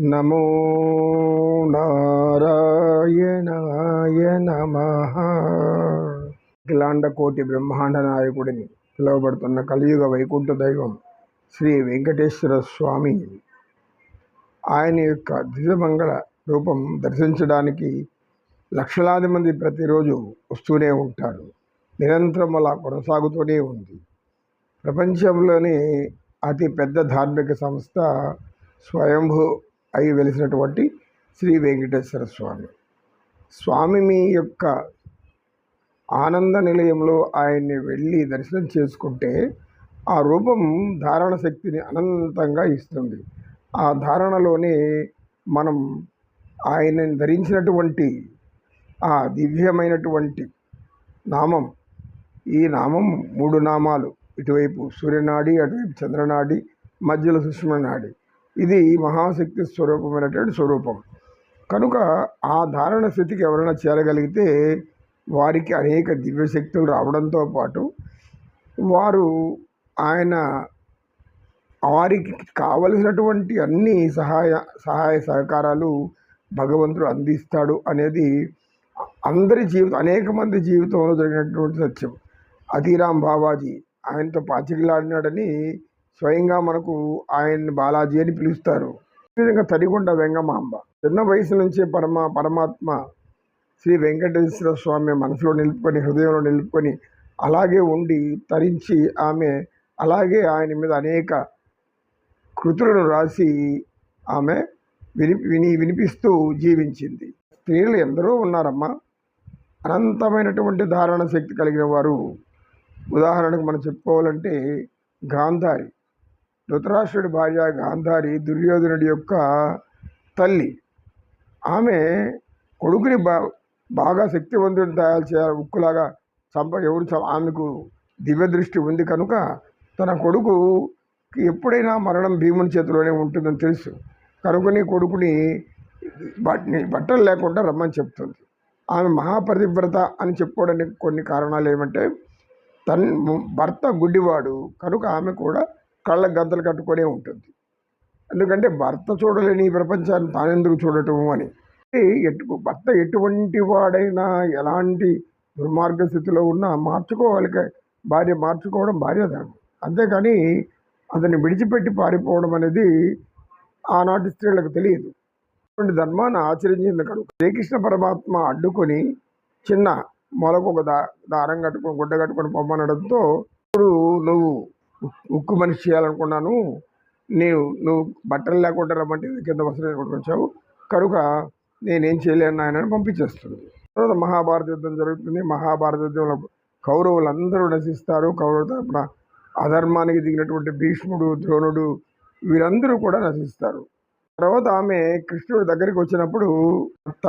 నమో నారాయణాయ నమ అఖిలాండ కోటి బ్రహ్మాండ నాయకుడిని పిలువబడుతున్న కలియుగ వైకుంఠ దైవం శ్రీ వెంకటేశ్వర స్వామి. ఆయన యొక్క దివ్యమంగళ రూపం దర్శించడానికి లక్షలాది మంది ప్రతిరోజు వస్తూనే ఉంటారు. నిరంతరం అలా కొనసాగుతూనే ఉంది. ప్రపంచంలోనే అతి పెద్ద ధార్మిక సంస్థ స్వయంభూ అయి వెలిసినటువంటి శ్రీ వెంకటేశ్వర స్వామి. స్వామి మీ యొక్క ఆనంద నిలయంలో ఆయన్ని వెళ్ళి దర్శనం చేసుకుంటే ఆ రూపం ధారణ శక్తిని అనంతంగా ఇస్తుంది. ఆ ధారణలోనే మనం ఆయనని ధరించినటువంటి ఆ దివ్యమైనటువంటి నామం ఈ నామం మూడు నామాలు. ఇటువైపు సూర్యనాడి అటువైపు చంద్రనాడి మధ్యలో సుష్మనాడి ఇది మహాశక్తి స్వరూపమైనటువంటి స్వరూపం. కనుక ఆ ధారణ స్థితికి ఎవరైనా చేరగలిగితే వారికి అనేక దివ్యశక్తులు రావడంతో పాటు వారు ఆయన వారికి కావలసినటువంటి అన్ని సహాయ సహాయ సహకారాలు భగవంతుడు అందిస్తాడు అనేది అందరి జీవితం అనేక మంది జీవితంలో జరిగినటువంటి సత్యం. అతిరామ్ బాబాజీ ఆయనతో పాచికలాడినాడని స్వయంగా మనకు ఆయన్ని బాలాజీ అని పిలుస్తారు. విధంగా తడిగొండ వెంగమాంబ. చిన్న వయసు నుంచే పరమ పరమాత్మ శ్రీ వెంకటేశ్వర స్వామి మనసులో నిలుపుకొని హృదయంలో నిలుపుకొని అలాగే ఉండి తరించి ఆమె అలాగే ఆయన మీద అనేక కృతులను రాసి ఆమె విని విని వినిపిస్తూ జీవించింది. స్త్రీలు ఎందరో ఉన్నారమ్మా. అనంతమైనటువంటి ధారణ శక్తి కలిగిన వారు. ఉదాహరణకు మనం చెప్పుకోవాలంటే గాంధారి. ధృతరాష్ట్రుడి భార్య గాంధారి దుర్యోధనుడి యొక్క తల్లి. ఆమె కొడుకుని బా బాగా శక్తివంతుడిని తయారు చేయాలి. ఉక్కులాగా చంప ఎవరు చ ఆమెకు దివ్య దృష్టి ఉంది కనుక తన కొడుకుకి ఎప్పుడైనా మరణం భీముని చేతిలోనే ఉంటుందని తెలుసు. కనుకని కొడుకుని వాటిని బట్టలు లేకుండా రమ్మని చెప్తుంది. ఆమె మహాపరివ్రత అని చెప్పుకోవడానికి కొన్ని కారణాలు ఏమంటే తన భర్త గుడ్డివాడు కనుక ఆమె కూడా కళ్ళ గంతలు కట్టుకొనే ఉంటుంది. ఎందుకంటే భర్త చూడలేని ఈ ప్రపంచాన్ని తానెందుకు చూడటం అని. ఎటు భర్త ఎటువంటి వాడైనా ఎలాంటి దుర్మార్గ స్థితిలో ఉన్నా మార్చుకోవాలి భార్య మార్చుకోవడం భార్య ధర్మం. అంతేకాని అతన్ని విడిచిపెట్టి పారిపోవడం అనేది ఆనాటి స్త్రీలకు తెలియదు. అటువంటి ధర్మాన్ని ఆచరించింది కనుక శ్రీకృష్ణ పరమాత్మ అడ్డుకొని చిన్న మొలకు ఒక దా దారం కట్టుకొని గుడ్డ కట్టుకొని పొమ్మనడంతో ఇప్పుడు నువ్వు ఉక్కు మనిషి చేయాలనుకున్నాను నేను నువ్వు బట్టలు లేకుండా రమ్మంటే కింద వసతి వచ్చావు కనుక నేనేం చేయలేను ఆయన పంపించేస్తుంది. తర్వాత మహాభారత యుద్ధం జరుగుతుంది. మహాభారత యుద్ధంలో కౌరవులు అందరూ నశిస్తారు. కౌరవ తరపున అధర్మానికి దిగినటువంటి భీష్ముడు ద్రోణుడు వీరందరూ కూడా నశిస్తారు. తర్వాత ఆమె కృష్ణుడి దగ్గరికి వచ్చినప్పుడు అత్త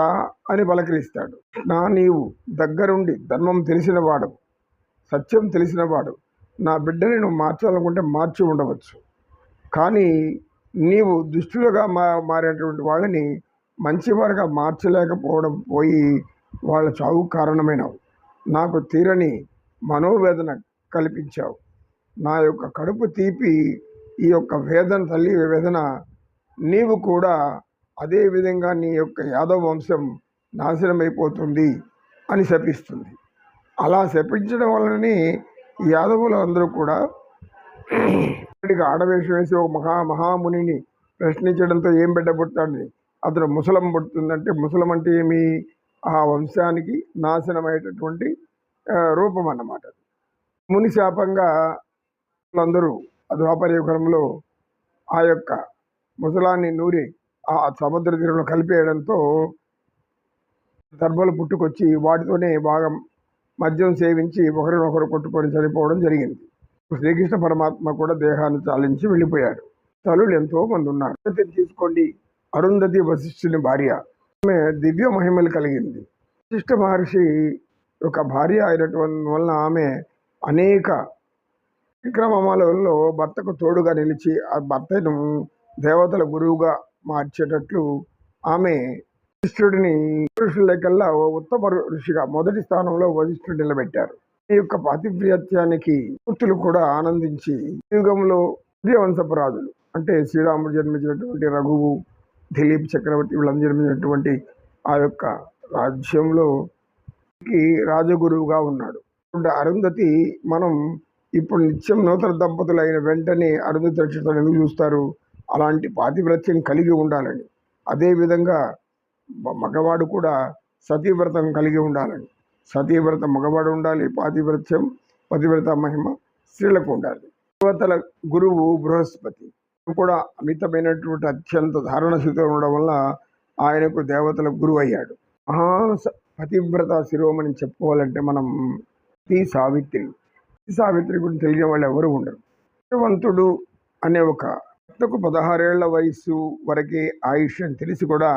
అని పలకరిస్తాడు. నా నీవు దగ్గరుండి ధర్మం తెలిసినవాడు సత్యం తెలిసినవాడు నా బిడ్డని నువ్వు మార్చాలనుకుంటే మార్చి ఉండవచ్చు. కానీ నీవు దుష్టులుగా మా మారేటువంటి వాళ్ళని మంచివారుగా మార్చలేకపోవడం పోయి వాళ్ళ చావు కారణమైనవు. నాకు తీరని మనోవేదన కల్పించావు. నా యొక్క కడుపు తీపి ఈ యొక్క వేదన తల్లి వేదన నీవు కూడా అదే విధంగా నీ యొక్క యాదవ వంశం నాశనమైపోతుంది అని శపిస్తుంది. అలా శపించడం వలననే యాదవులు అందరూ కూడా ఆడవేషం వేసి ఒక మహా మహామునిని ప్రశ్నించడంతో ఏం బిడ్డ పుడతాడని అతను ముసలం పుడుతుందంటే ముసలం అంటే ఏమి? ఆ వంశానికి నాశనమయ్యేటటువంటి రూపం అన్నమాట ముని శాపంగా అందరూ ద్వాపరయుగంలో ఆ యొక్క ముసలాన్ని నూరి ఆ సముద్ర తీరంలో కలిపేయడంతో దర్భలు పుట్టుకొచ్చి వాటితోనే బాగా మద్యం సేవించి ఒకరినొకరు కొట్టుకొని చనిపోవడం జరిగింది. శ్రీకృష్ణ పరమాత్మ కూడా దేహాన్ని చాలించి వెళ్ళిపోయాడు. తలులు ఎంతో మంది ఉన్నారు. తీసుకోండి. అరుంధతి వశిష్ఠుని భార్య. ఆమె దివ్య మహిమలు కలిగింది. వశిష్ఠ మహర్షి యొక్క భార్య అయినటువంటి వలన ఆమె అనేక విక్రమాలలో భర్తకు తోడుగా నిలిచి ఆ భర్తను దేవతల గురువుగా మార్చేటట్లు ఆమె వశిష్ఠుడిని పురుషుల కల్లా ఉత్తమ ఋషిగా మొదటి స్థానంలో వశిష్ఠుడు నిలబెట్టారు. ఈ యొక్క పాతివ్రత్యానికి పూర్తులు కూడా ఆనందించి యుగంలో సూర్యవంశపు రాజులు అంటే శ్రీరాముడు జన్మించినటువంటి రఘువు దిలీప్ చక్రవర్తి వీళ్ళందరూ జన్మించినటువంటి ఆ యొక్క రాజ్యంలో రాజగురువుగా ఉన్నాడు. ఇప్పుడు అరుంధతి మనం ఇప్పుడు నిత్యం నూతన దంపతులు అయిన వెంటనే అరుంధతి నక్షత్రం ఎందుకు చూస్తారు? అలాంటి పాతివ్రత్యం కలిగి ఉండాలని. అదేవిధంగా మగవాడు కూడా సతీవ్రతం కలిగి ఉండాలని. సతీవ్రత మగవాడు ఉండాలి పాతివ్రత్యం పతివ్రత మహిమ స్త్రీలకు ఉండాలి. దేవతల గురువు బృహస్పతి. కూడా అమితమైనటువంటి అత్యంత ధారణ స్థితిలో ఉండడం వల్ల ఆయనకు దేవతల గురువు అయ్యాడు. మహా స- పతివ్రత శిరోమణి చెప్పుకోవాలంటే మనం సతీ సావిత్రి. సావిత్రి గురించి తెలియని వాళ్ళు ఎవరు ఉండరు. శ్రీవంతుడు అనే ఒక భర్తకు పదహారేళ్ళ వయసు వరకే ఆయుష్ అని తెలిసి కూడా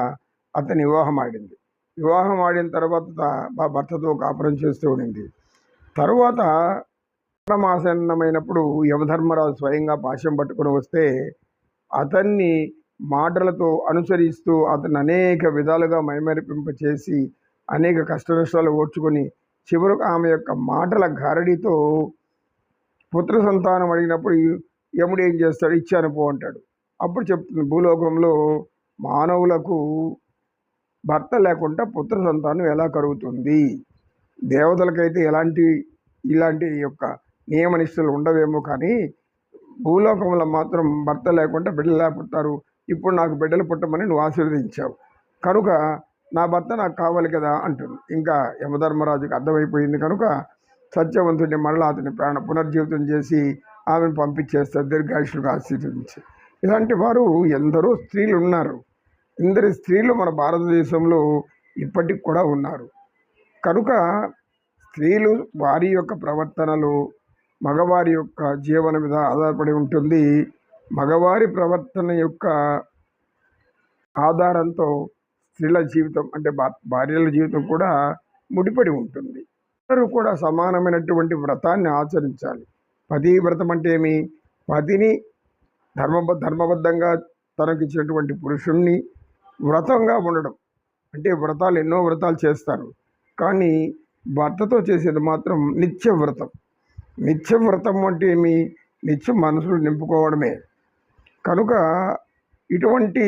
అతని వివాహం ఆడింది. వివాహం ఆడిన తర్వాత మా భర్తతో కాపురం చేస్తూ ఉండింది. తరువాత మాసన్నమైనప్పుడు యమధర్మరాజు స్వయంగా పాశం పట్టుకొని వస్తే అతన్ని మాటలతో అనుసరిస్తూ అతను అనేక విధాలుగా మైమరిపింప చేసి అనేక కష్ట నష్టాలు ఓర్చుకొని చివరకు ఆమె యొక్క మాటల గారడితో పుత్ర సంతానం అడిగినప్పుడు యముడు ఏం చేస్తాడు? ఇచ్చాను పో అంటాడు. అప్పుడు చెప్తుంది భూలోకంలో మానవులకు భర్త లేకుండా పుత్ర సంతానం ఎలా కలుగుతుంది? దేవతలకైతే ఎలాంటి ఇలాంటి యొక్క నియమనిష్టలు ఉండవేమో కానీ భూలోకంలో మాత్రం భర్త లేకుండా బిడ్డలు పుట్టారు ఇప్పుడు నాకు బిడ్డలు పుట్టమని నువ్వు ఆశీర్వదించావు. కనుక నా భర్త నాకు కావాలి కదా అంటుంది. ఇంకా యమధర్మరాజుకి అర్థమైపోయింది కనుక సత్యవంతుడిని మరలా అతని ప్రాణ పునర్జీవితం చేసి ఆమెను పంపించేస్తారు దీర్ఘాయుషులకు ఆశీర్వదించి. ఇలాంటి వారు ఎందరో స్త్రీలు ఉన్నారు. ఇందరి స్త్రీలు మన భారతదేశంలో ఇప్పటికి కూడా ఉన్నారు. కనుక స్త్రీలు వారి యొక్క ప్రవర్తనలు మగవారి యొక్క జీవన మీద ఆధారపడి ఉంటుంది. మగవారి ప్రవర్తన యొక్క ఆధారంతో స్త్రీల జీవితం అంటే భా భార్యల జీవితం కూడా ముడిపడి ఉంటుంది. అందరూ కూడా సమానమైనటువంటి వ్రతాన్ని ఆచరించాలి. పతి వ్రతం అంటే ఏమి? పతిని ధర్మ ధర్మబద్ధంగా తనకు ఇచ్చినటువంటి పురుషుణ్ణి వ్రతంగా ఉండడం. అంటే వ్రతాలు ఎన్నో వ్రతాలు చేస్తారు. కానీ భర్తతో చేసేది మాత్రం నిత్య వ్రతం. నిత్య వ్రతం అంటే ఏమి? నిత్యం మనసులు నింపుకోవడమే. కనుక ఇటువంటి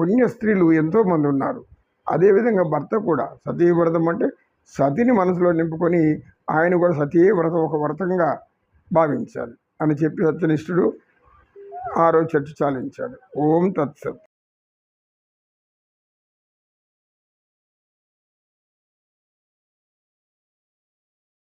పుణ్య స్త్రీలు ఎంతోమంది ఉన్నారు. అదేవిధంగా భర్త కూడా సతీ వ్రతం అంటే సతిని మనసులో నింపుకొని ఆయన కూడా సతీ వ్రతం ఒక వ్రతంగా భావించాలి అని చెప్పి సత్యనిష్ఠుడు ఆ రోజు చర్చ చాలించాడు. ఓం తత్సత్.